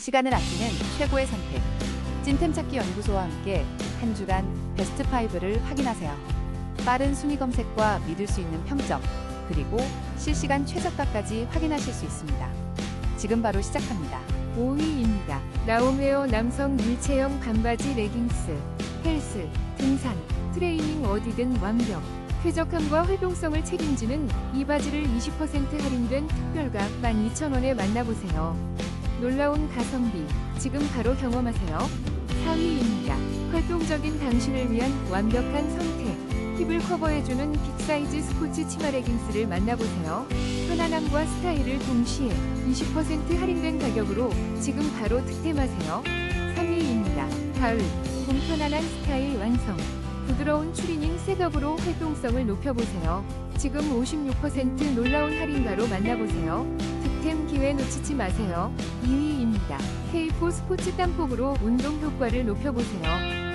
시간을 아끼는 최고의 선택. 찐템 찾기 연구소와 함께 한 주간 베스트 5를 확인하세요. 빠른 순위 검색과 믿을 수 있는 평점, 그리고 실시간 최저가까지 확인하실 수 있습니다. 지금 바로 시작합니다. 5위입니다. 라움웨어 남성 일체형 반바지 레깅스, 헬스, 등산, 트레이닝 어디든 완벽. 쾌적함과 활동성을 책임지는 이 바지를 20% 할인된 특별가 12,000원에 만나보세요. 놀라운 가성비, 지금 바로 경험하세요. 4위입니다. 활동적인 당신을 위한 완벽한 선택. 힙을 커버해주는 빅사이즈 스포츠 치마 레깅스를 만나보세요. 편안함과 스타일을 동시에 20% 할인된 가격으로 지금 바로 득템하세요. 3위입니다. 가을, 봄 편안한 스타일 완성. 부드러운 추리닝 셋업으로 활동성을 높여보세요. 지금 56% 놀라운 할인가로 만나보세요. 득템 기회 놓치지 마세요. 2위입니다. K4 스포츠 땀복으로 운동 효과를 높여보세요.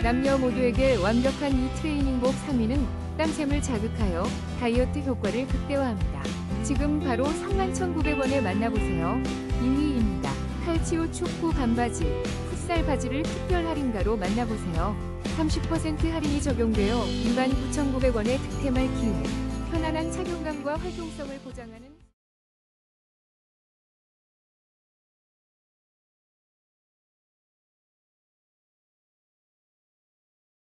남녀 모두에게 완벽한 이 트레이닝복 3위는 땀샘을 자극하여 다이어트 효과를 극대화합니다. 지금 바로 31,900원에 만나보세요. 2위입니다. 칼치오 축구 반바지, 풋살 바지를 특별 할인가로 만나보세요. 30% 할인이 적용되어 29,900원에 득템할 기회. 편안한 착용감과 활동성을 보장하는